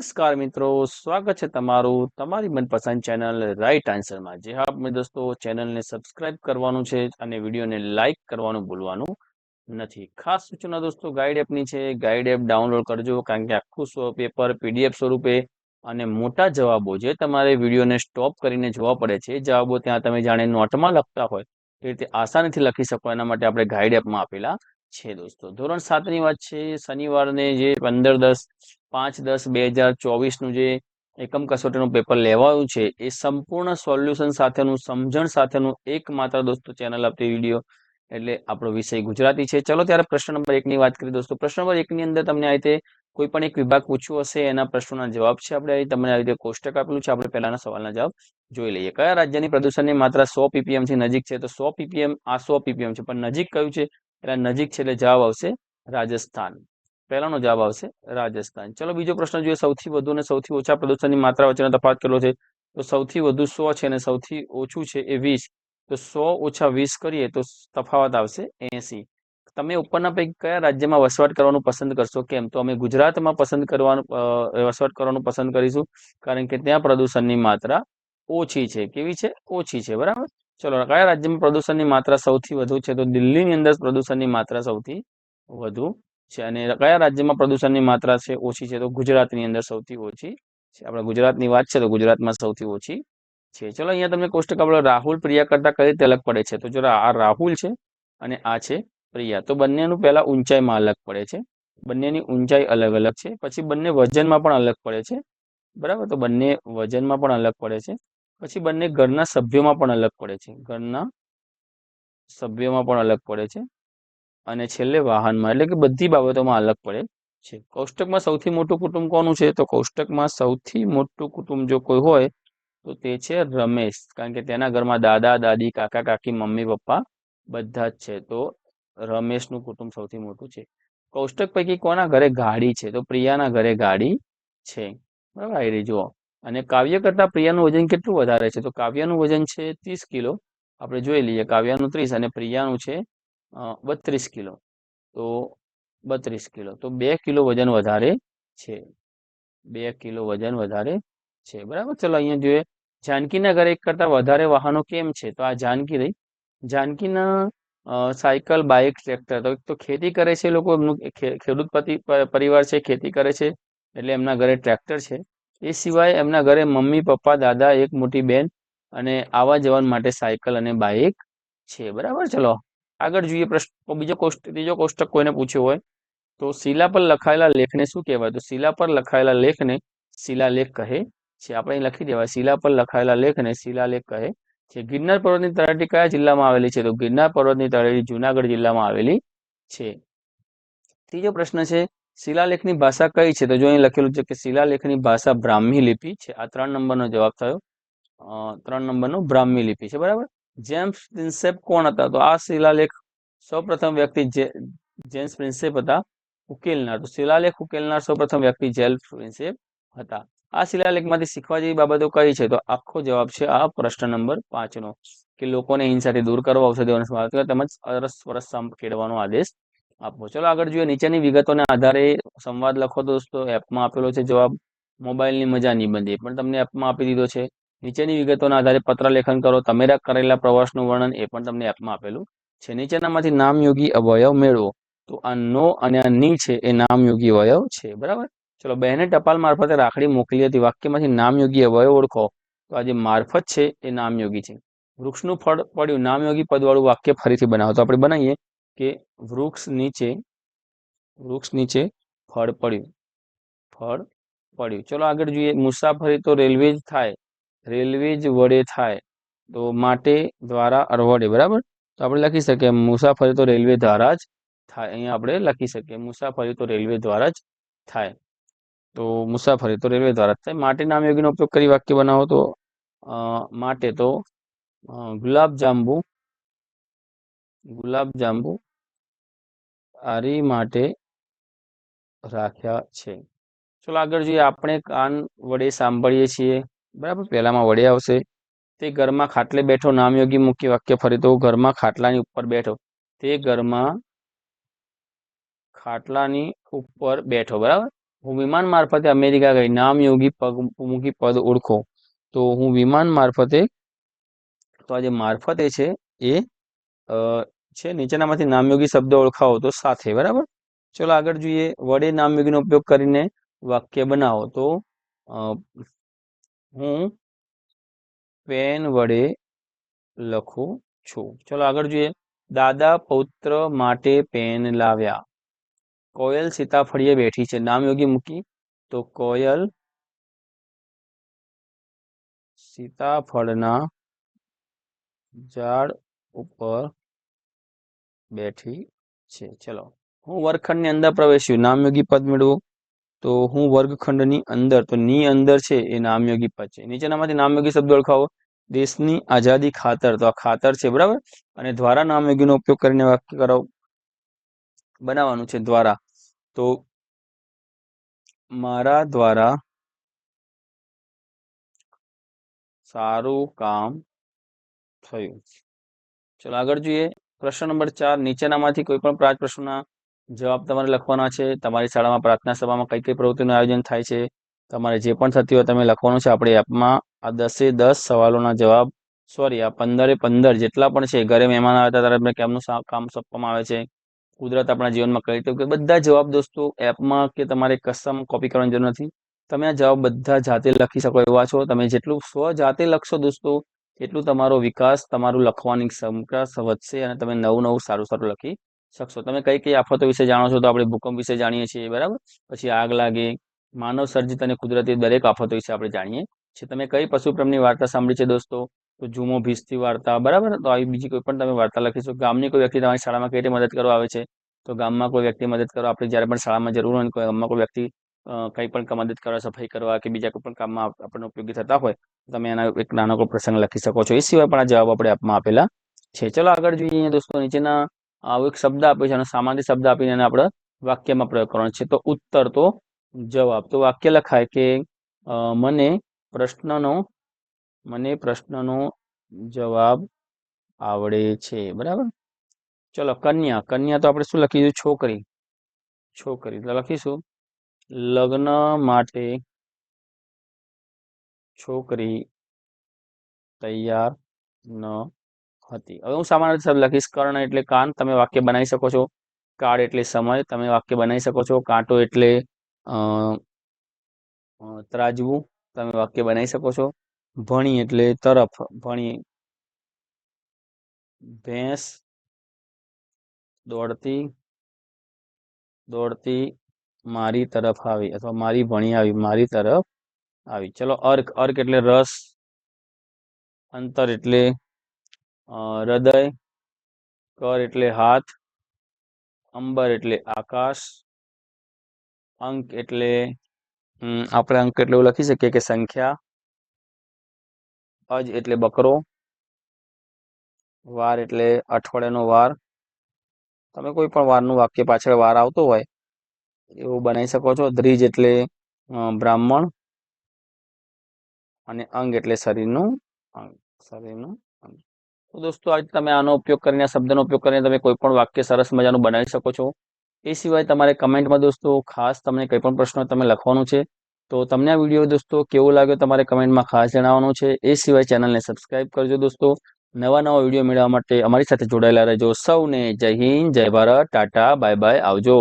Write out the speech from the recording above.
નમસ્કાર મિત્રો, સ્વાગત છે તમારું તમારી મનપસંદ ચેનલ રાઈટ આન્સરમાં જે હા મેં દોસ્તો ચેનલને સબસ્ક્રાઇબ કરવાનું છે અને વિડીયોને લાઇક કરવાનું ભૂલવાનું નથી. ખાસ સૂચના દોસ્તો ગાઈડ એપની છે. ગાઈડ એપ ડાઉનલોડ કરજો કારણ કે આખું પેપર પીડીએફ સ્વરૂપે અને મોટા જવાબો જે તમારે વિડીયોને સ્ટોપ કરીને જોવા પડે છે જવાબો ત્યાં તમે જાણે નોટમાં લખતા હોય એ રીતે આસાનીથી લખી શકો. એના માટે આપણે ગાઈડ એપમાં આપેલા છે દોસ્તો. ધોરણ સાતની વાત છે, શનિવારને જે પંદર દસ, પાંચ દસ બે હજાર ચોવીસનું જે એકમ કસોટીનું પેપર લેવાયું છે, એ સંપૂર્ણ સોલ્યુશન સાથેનું, સમજણ સાથેનું એકમાત્ર દોસ્તો ચેનલ આપતી વીડિયો એટલે આપણો વિષય ગુજરાતી છે. ચલો ત્યારે પ્રશ્ન નંબર એકની વાત કરીએ દોસ્તો. પ્રશ્ન નંબર એકની અંદર તમને આ રીતે કોઈ પણ એક વિભાગ પૂછ્યું હશે, એના પ્રશ્નોના જવાબ છે આપણે તમને આ રીતે કોષ્ટક આપેલું છે, આપણે પહેલાના સવાલના જવાબ જોઈ લઈએ. કયા રાજ્યની પ્રદૂષણની માત્રા સો પીપીએમથી નજીક છે? તો સો પીપીએમ, આ સો પીપીએમ છે. પણ નજીક કયું છે? એટલે નજીક છે એટલે જવાબ આવશે રાજસ્થાન. પહેલાનો જવાબ આવશે રાજસ્થાન. ચલો બીજો પ્રશ્ન જોઈએ. સૌથી વધુ અને સૌથી ઓછા પ્રદૂષણની માત્રા વચ્ચેનો તફાવત કેટલો છે? તો સૌથી વધુ સો છે અને સૌથી ઓછું છે એ વીસ. તો સો ઓછા વીસ કરીએ તો તફાવત આવશે એસી. તમે ઉપરના પૈકી કયા રાજ્યમાં વસવાટ કરવાનું પસંદ કરશો? કેમ? તો અમે ગુજરાતમાં પસંદ કરવાનું વસવાટ કરવાનું પસંદ કરીશું. કારણ કે ત્યાં પ્રદૂષણની માત્રા ઓછી છે. કેવી છે? ઓછી છે. બરાબર? ચલો, કયા રાજ્યમાં પ્રદૂષણની માત્રા સૌથી વધુ છે? તો દિલ્હીની અંદર પ્રદૂષણની માત્રા સૌથી વધુ છે અને કયા રાજ્યમાં પ્રદૂષણની માત્રા છે ઓછી છે? તો ગુજરાતની અંદર સૌથી ઓછી છે. આપણે ગુજરાતની વાત છે તો ગુજરાતમાં સૌથી ઓછી છે. ચલો, અહીંયા તમને કોષ્ટક આપણે રાહુલ પ્રિયા કરતા કઈ રીતે અલગ પડે છે? તો જો આ રાહુલ છે અને આ છે પ્રિયા. તો બંનેનું પહેલા ઊંચાઈમાં અલગ પડે છે. બંનેની ઊંચાઈ અલગ અલગ છે. પછી બંને વજનમાં પણ અલગ પડે છે. બરાબર? તો બંને વજનમાં પણ અલગ પડે છે. પછી બંને ઘરના સભ્યોમાં પણ અલગ પડે છે. ઘરના સભ્યોમાં પણ અલગ પડે છે અને છેલ્લે વાહનમાં, એટલે કે બધી બાબતોમાં અલગ પડે છે. કોષ્ટકમાં સૌથી મોટું કુટુંબ કોનું છે? તો કોષ્ટકમાં સૌથી મોટું કુટુંબ જો કોઈ હોય, તો તે છે રમેશ. કારણ કે તેના ઘરમાં દાદા, દાદી, કાકા, કાકી, મમ્મી, પપ્પા બધા જ છે. તો રમેશનું કુટુંબ સૌથી મોટું છે. કોષ્ટક પૈકી કોના ઘરે ગાડી છે? તો પ્રિયાના ઘરે ગાડી છે. બરાબર? આવી જુઓ. અને કાવ્ય કરતા પ્રિયાનું વજન કેટલું વધારે છે? તો કાવ્યનું વજન છે ત્રીસ કિલો. આપણે જોઈ લઈએ કાવ્યાનું ત્રીસ અને પ્રિયાનું છે બત્રીસ કિલો. તો બત્રીસ કિલો. તો બે કિલો વજન વધારે છે. બે કિલો વજન વધારે છે. બરાબર? ચલો અહીંયા જોઈએ. જાનકીના ઘરે એક કરતા વધારે વાહનો કેમ છે? તો આ જાનકી રહી. જાનકીના સાયકલ, બાઇક, ટ્રેક્ટર. તો ખેતી કરે છે લોકો. એમનું ખેડૂત પરિવાર છે, ખેતી કરે છે. એટલે એમના ઘરે ટ્રેક્ટર છે. એ સિવાય એમના ઘરે મમ્મી, પપ્પા, દાદા, એક મોટી બેન અને આવા જવાન માટે સાયકલ અને બાઇક છે. બરાબર? ચલો, આગળ જોઈએ પ્રશ્ન. બીજો કોષ્ટક ત્રીજો કોષ્ટક કોઈને પૂછ્યો હોય તો શિલા પર લખાયેલા લેખને શું કહેવાય? તો શિલા પર લખાયેલા લેખને શિલાલેખ કહે છે. આપણે લખી દેવાય. શિલા પર લખાયેલા લેખને શિલાલેખ કહે છે. ગિરનાર પર્વતની તળેટી કયા જિલ્લામાં આવેલી છે? તો ગિરનાર પર્વતની તળેટી જુનાગઢ જિલ્લામાં આવેલી છે. ત્રીજો પ્રશ્ન છે શિલાલેખની ભાષા કઈ છે? તો જો અહીં લખેલું છે કે શિલાલેખની ભાષા બ્રાહ્મી લિપિ છે. આ ત્રણ નંબરનો જવાબ થયો. ત્રણ નંબરનો બ્રાહ્મી લિપિ છે. બરાબર? જેમ્સ પ્રિન્સેપ કોણ હતા? તો આ શિલાલેખ સૌપ્રથમ વ્યક્તિ જેમ્સ પ્રિન્સેપ હતા, ઉકેલનાર. તો શિલાલેખ ઉકેલનાર સૌપ્રથમ વ્યક્તિ જેલ પ્રિન્સેપ હતા. આ શિલાલેખમાંથી શીખવા જેવી બાબતો કઈ છે? તો આખો જવાબ છે આ પ્રશ્ન નંબર પાંચનો. કે લોકોને હિંસાથી દૂર કરવા ઔષધિઓને તેમજ અરસ પરસ ખેડવાનો આદેશ આપવો ચલો, આગળ જોઈએ નીચેની વિગતોના આધારે સંવાદ લખો દોસ્તો. એપમાં આપેલો છે જવાબ, મોબાઈલની મજા નિબંધ એ પણ તમને એપમાં આપી દીધો છે. નીચેની વિગતોના આધારે પત્ર લેખન કરો. તમે કરેલા પ્રવાસનું વર્ણન એ પણ તમને એપમાં આપેલું છે. નીચેનામાંથી નામયોગી અવયવ મેળવો. તો આ નો અને આ ની છે એ નામયોગી અવયવ છે. બરાબર? ચલો, બહેને ટપાલ મારફતે રાખડી મોકલી હતી. વાક્યમાંથી નામયોગી અવયવ ઓળખો. તો આ જે મારફત છે એ નામયોગી છે. વૃક્ષનું ફળ પડ્યું. નામયોગી પદવાળું વાક્ય ફરીથી બનાવો. તો આપણે બનાવીએ. કે વૃક્ષ નીચે વૃક્ષ નીચે ફળ પડ્યું. ફળ પડ્યું. ચલો આગળ જોઈએ. મુસાફરી તો રેલવે જ થાય. રેલવે જ વડે થાય. તો માટે દ્વારા અરવડે, બરાબર? તો આપણે લખી શકીએ. મુસાફરી તો રેલવે દ્વારા જ થાય. અહીંયા આપણે લખી શકીએ. મુસાફરી તો રેલવે દ્વારા જ થાય. તો મુસાફરી તો રેલવે દ્વારા જ થાય. માટે નામ યોગીનો ઉપયોગ કરી વાક્ય બનાવો તો માટે તો ગુલાબ જાંબુ ગુલાબ જાંબુ આરી માટે રાખ્યા છે. ચલો આગળ જોઈએ, આપણે કાન વડે સાંભળીએ છીએ. બરાબર? પહેલામાં વડે આવશે. તે ઘરમાં ખાટલે બેઠો નામયોગી મુખ્ય વાક્ય ફરી તો ઘરમાં ખાટલાની ઉપર બેઠો. તે ઘરમાં ખાટલાની ઉપર બેઠો, બરાબર? હું વિમાન મારફતે અમેરિકા ગઈ. નામયોગી પગ મૂકી પદ ઓળખો. તો હું વિમાન મારફતે, તો આ જે મારફતે છે એ છે, નીચેનામાંથી નામયોગી શબ્દ ઓળખાવો તો સાથે, બરાબર? ચલો આગળ જોઈએ, વડે નામયોગીનો ઉપયોગ કરીને વાક્ય બનાવો તો હું પેન વડે લખું છું. ચલો આગળ જોઈએ, દાદા પૌત્ર માટે પેન લાવ્યા. કોયલ સીતાફળીએ બેઠી છે. નામયોગી મૂકી, તો કોયલ સીતાફળના ઝાડ ઉપર બેઠી છે. ચલો, હું વર્ગખંડની અંદર પ્રવેશ્યું, નામયોગી પદ મેળવો. તો હું વર્ગખંડની અંદર, તો ની અંદર છે એ નામયોગી પદ છે. નીચેનામાંથી નામયોગી શબ્દ ઓળખાવો. દેશની આઝાદી ખાતર, તો આ ખાતર છે, બરાબર? અને દ્વારા નામયોગીનો ઉપયોગ કરીને વાક્ય કરો. બનાવવાનું છે દ્વારા. તો મારા દ્વારા સારું કામ થયું. ચલો આગળ જોઈએ. પ્રશ્ન નંબર ચાર, નીચેનામાંથી કોઈ પણ પાંચ પ્રશ્નોના જવાબ તમારે લખવાના છે. તમારી શાળામાં પ્રાર્થના સભામાં કઈ કઈ પ્રવૃત્તિનું આયોજન થાય છે? તમારે જે પણ થતી હોય તમે લખવાનું છે. આપણે એપમાં આ દસે દસ સવાલોના જવાબ, સોરી, આ પંદરે પંદર જેટલા પણ છે. ઘરે મહેમાન આવે ત્યારે આપણે કેમનું કામ સોંપવામાં આવે છે? કુદરત આપણા જીવનમાં કઈ રીતે? બધા જવાબ દોસ્તો, એપમાં કે તમારે કસ્ટમ કોપી કરવાની જરૂર નથી. તમે આ જવાબ બધા જાતે લખી શકો એવા છો. તમે જેટલું સ્વ જાતે લખશો દોસ્તો એટલું તમારો વિકાસ, તમારું લખવાની ક્ષમતા વધશે અને તમે નવું નવું સારું સારું લખી શકશો. તમે કઈ કઈ આફતો વિશે જાણો છો તો આપણે ભૂકંપ વિશે જાણીએ છીએ, બરાબર? પછી આગ લાગે, માનવ સર્જિત અને કુદરતી દરેક આફતો વિશે આપણે જાણીએ છીએ. તમે કઈ પશુ પ્રેમની વાર્તા સાંભળી છે દોસ્તો? તો જુમો ભીસતી વાર્તા, બરાબર? તો આવી બીજી કોઈ પણ તમે વાર્તા લખીશું ગામની કોઈ વ્યક્તિ તમારી શાળામાં કઈ રીતે મદદ કરવા આવે છે? તો ગામમાં કોઈ વ્યક્તિ મદદ કરવા આપણે જ્યારે પણ શાળામાં જરૂર હોય કોઈ ગામમાં કોઈ વ્યક્તિ કંઈ પણ મદદ કરવા, સફાઈ કરવા કે બીજા કોઈ પણ કામમાં આપણને ઉપયોગી થતા હોય તમે એના એક નાનકડો પ્રસંગ લખી શકો છો. એ સિવાય પણ આ જવાબ આપણે આપમાં આપેલા છે. ચલો આગળ જોઈએ દોસ્તો, નીચેના આવો એક શબ્દ આપ્યો છે અને સામાન્ય શબ્દ આપીને આપણે વાક્યમાં પ્રયોગ કરવાનો છે. તો ઉત્તર તો જવાબ. તો વાક્ય લખાય કે મને પ્રશ્નનો મને પ્રશ્નનો જવાબ આવડે છે. બરાબર? ચલો કન્યા. કન્યા તો આપણે શું લખીશું છોકરી. છોકરી. તો લખીશું. લગ્ન માટે છોકરી તૈયાર ન હતી. હવે હું સામાન્ય રીતે લખીશ. કર્ણ એટલે કાન. તમે વાક્ય બનાવી શકો છો. કાળ એટલે સમય. તમે વાક્ય બનાવી શકો છો. કાંટો એટલે ત્રાજવું. તમે વાક્ય બનાવી શકો છો. ભણી એટલે તરફ. ભણી ભેંસ દોડતી દોડતી મારી તરફ આવી અથવા મારી ભણી આવી, મારી તરફ આવી. ચલો, અર્ક અર્ક એટલે રસ, અંતર એટલે હૃદય, કર એટલે હાથ, અંબર એટલે આકાશ, અંક એટલે આપણે અંક એટલે એવું લખી શકીએ કે સંખ્યા, અજ એટલે બકરો, વાર એટલે અઠવાડિયાનો વાર. તમે કોઈ પણ વારનું વાક્ય પાછળ વાર આવતો હોય એવું બનાવી શકો છો. દ્રિજ એટલે બ્રાહ્મણ અને અંગ એટલે શરીરનું અંગ શરીરનું અંગ. તો દોસ્તો, આજે તમે આનો ઉપયોગ કરીને, આ શબ્દનો ઉપયોગ કરીને તમે કોઈ પણ વાક્ય સરસ મજાનું બનાવી શકો છો. એ સિવાય તમારે કમેન્ટમાં દોસ્તો, ખાસ તમને કંઈ પણ પ્રશ્નો તમે લખવાનું છે, તો તમને આ વીડિયો દોસ્તો કેવો લાગ્યો તમારે કમેન્ટમાં ખાસ જણાવવાનું છે. એ સિવાય ચેનલને સબસ્ક્રાઇબ કરજો દોસ્તો. નવા નવા વીડિયો મેળવવા માટે અમારી સાથે જોડાયેલા રહેજો. સૌને જય હિન્દ, જય ભારત, ટાટા, બાય બાય, આવજો.